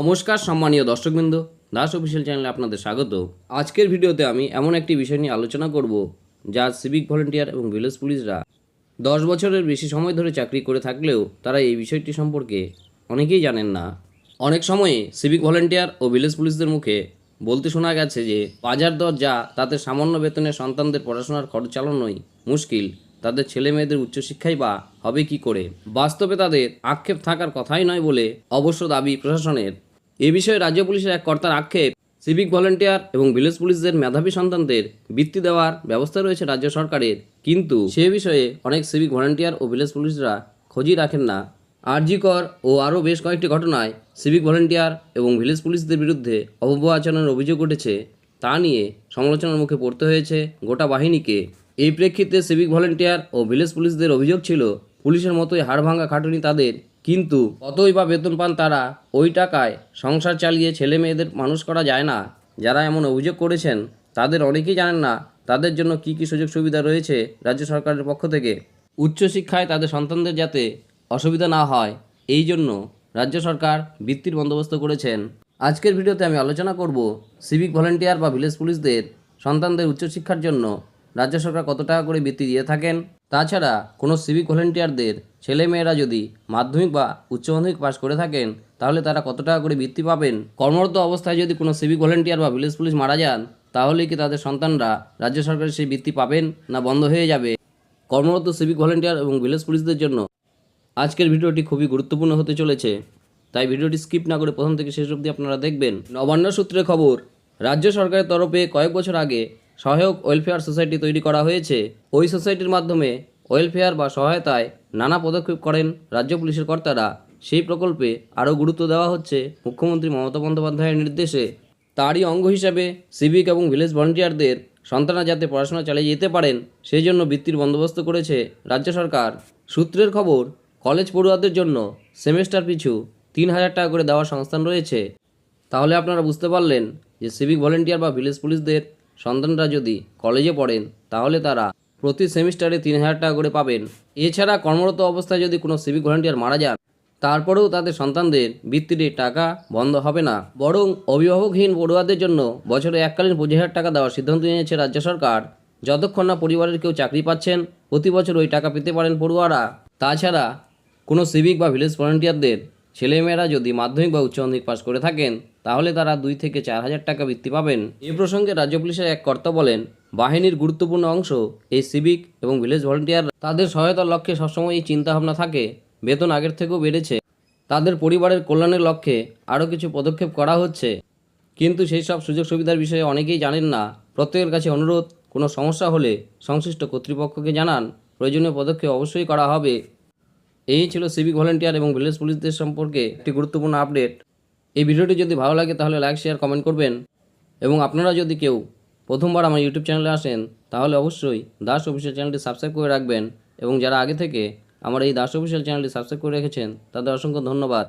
নমস্কার, সম্মানীয় দর্শকবৃন্দ। দাস অফিসিয়াল চ্যানেলে আপনাদের স্বাগত। আজকের ভিডিওতে আমি এমন একটি বিষয় নিয়ে আলোচনা করব, যা সিভিক ভলেন্টিয়ার এবং ভিলেজ পুলিশরা দশ বছরের বেশি সময় ধরে চাকরি করে থাকলেও তারা এই বিষয়টি সম্পর্কে অনেকেই জানেন না। অনেক সময়ে সিভিক ভলেন্টিয়ার ও ভিলেজ পুলিশদের মুখে বলতে শোনা গেছে যে, বাজার দর যা তাতে সামান্য বেতনে সন্তানদের পড়াশোনার খরচ চালানোই মুশকিল। তাদের ছেলে মেয়েদের উচ্চশিক্ষাই বা হবে কি করে? বাস্তবে তাদের আক্ষেপ থাকার কথাই নয় বলে অবশ্য দাবি প্রশাসনের। এ বিষয়ে রাজ্য পুলিশের এক কর্তার আক্ষেপ। সিভিক ভলেন্টিয়ার এবং ভিলেজ পুলিশদের মেধাবী সন্তানদের বৃত্তি দেওয়ার ব্যবস্থা রয়েছে রাজ্য সরকারের। কিন্তু সে বিষয়ে অনেক সিভিক ভলেন্টিয়ার ও ভিলেজ পুলিশরা খোঁজই রাখেন না। আরজিকর ও আরও বেশ কয়েকটি ঘটনায় সিভিক ভলেন্টিয়ার এবং ভিলেজ পুলিশদের বিরুদ্ধে অপব্যয় আচরণের অভিযোগ উঠেছে। তা নিয়ে সমালোচনার মুখে পড়তে হয়েছে গোটা বাহিনীকে। এই প্রেক্ষিতে সিভিক ভলেন্টিয়ার ও ভিলেজ পুলিশদের অভিযোগ ছিল, পুলিশের মতোই হাড়ভাঙ্গা খাটুনি তাদের কিন্তু কতই বা বেতন পান তারা, ওই টাকায় সংসার চালিয়ে ছেলে মেয়েদের মানুষ করা যায় না। যারা এমন অভিযোগ করেছেন, তাদের অনেকেই জানেন না তাদের জন্য কি কি সুযোগ সুবিধা রয়েছে রাজ্য সরকারের পক্ষ থেকে। উচ্চশিক্ষায় তাদের সন্তানদের যাতে অসুবিধা না হয়, এই জন্য রাজ্য সরকার বৃত্তির বন্দোবস্ত করেছেন। আজকের ভিডিওতে আমি আলোচনা করব সিভিক ভলেন্টিয়ার বা ভিলেজ পুলিশদের সন্তানদের উচ্চশিক্ষার জন্য রাজ্য সরকার কত টাকা করে বৃত্তি দিয়ে থাকেন। তাছাড়া কোনো সিভিক ভলেন্টিয়ারদের ছেলেমেয়েরা যদি মাধ্যমিক বা উচ্চ মাধ্যমিক পাশ করে থাকেন, তাহলে তারা কত টাকা করে বৃত্তি পাবেন? কর্মরত অবস্থায় যদি কোনো সিভিক ভলেন্টিয়ার বা ভিলেজ পুলিশ মারা যান, তাহলে কি তাদের সন্তানরা রাজ্য সরকারের সেই বৃত্তি পাবেন না বন্ধ হয়ে যাবে? কর্মরত সিভিক ভলেন্টিয়ার এবং ভিলেজ পুলিশদের জন্য আজকের ভিডিওটি খুবই গুরুত্বপূর্ণ হতে চলেছে। তাই ভিডিওটি স্কিপ না করে প্রথম থেকে শেষ অবধি আপনারা দেখবেন। নবান্ন সূত্রে খবর, রাজ্য সরকারের তরফে কয়েক বছর আগে সহায়ক ওয়েলফেয়ার সোসাইটি তৈরি করা হয়েছে। ওই সোসাইটির মাধ্যমে ওয়েলফেয়ার বা সহায়তায় নানা পদক্ষেপ করেন রাজ্য পুলিশের কর্তারা। সেই প্রকল্পে আরও গুরুত্ব দেওয়া হচ্ছে মুখ্যমন্ত্রী মমতা বন্দ্যোপাধ্যায়ের নির্দেশে। তারই অঙ্গ হিসাবে সিভিক এবং ভিলেজ ভলেন্টিয়ারদের সন্তানরা যাতে পড়াশোনা চালিয়ে যেতে পারেন, সেই জন্য বৃত্তির বন্দোবস্ত করেছে রাজ্য সরকার। সূত্রের খবর, কলেজ পড়ুয়াদের জন্য সেমেস্টার পিছু তিন হাজার টাকা করে দেওয়ার সংস্থান রয়েছে। তাহলে আপনারা বুঝতে পারলেন যে সিভিক ভলেন্টিয়ার বা ভিলেজ পুলিশদের সন্তানরা যদি কলেজে পড়েন, তাহলে তারা প্রতি সেমিস্টারে তিন হাজার টাকা করে পাবেন। এছাড়া কর্মরত অবস্থায় যদি কোনো সিভিক ভলেন্টিয়ার মারা যান, তারপরেও তাদের সন্তানদের বৃত্তির টাকা বন্ধ হবে না। বরং অভিভাবকহীন পড়ুয়াদের জন্য বছরে এককালীন পঁচিশ হাজার টাকা দেওয়ার সিদ্ধান্ত নিয়েছে রাজ্য সরকার। যতক্ষণ না পরিবারের কেউ চাকরি পাচ্ছেন, প্রতি বছর ওই টাকা পেতে পারেন পড়ুয়ারা। তাছাড়া কোনো সিভিক বা ভিলেজ ভলেন্টিয়ারদের ছেলেমেয়েরা যদি মাধ্যমিক বা উচ্চ মাধ্যমিক পাশ করে থাকেন, তাহলে তারা দুই থেকে চার হাজার টাকা বৃত্তি পাবেন। এ প্রসঙ্গে রাজ্য পুলিশের এক কর্তা বলেন, বাহিনীর গুরুত্বপূর্ণ অংশ এই সিভিক এবং ভিলেজ ভলেন্টিয়ার তাদের সহায়তার লক্ষ্যে সবসময়ই চিন্তাভাবনা থাকে। বেতন আগের থেকেও বেড়েছে। তাদের পরিবারের কল্যাণের লক্ষ্যে আরও কিছু পদক্ষেপ করা হচ্ছে। কিন্তু সেই সব সুযোগ সুবিধার বিষয়ে অনেকেই জানেন না। প্রত্যেকের কাছে অনুরোধ, কোনো সমস্যা হলে সংশ্লিষ্ট কর্তৃপক্ষকে জানান। প্রয়োজনীয় পদক্ষেপ অবশ্যই করা হবে। এই ছিল সিভিক ভলেন্টিয়ার এবং ভিলেজ পুলিশদের সম্পর্কে একটি গুরুত্বপূর্ণ আপডেট এই ভিডিওটি যদি ভালো লাগে, তাহলে লাইক শেয়ার কমেন্ট করবেন। এবং আপনারা যদি কেউ প্রথমবার আমার ইউটিউব চ্যানেলে আসেন, তাহলে অবশ্যই দাস অফিসিয়াল চ্যানেলটি সাবস্ক্রাইব করে রাখবেন। এবং যারা আগে থেকে আমার এই দাস অফিসিয়াল চ্যানেলটি সাবস্ক্রাইব করে রেখেছেন, তাদের অসংখ্য ধন্যবাদ।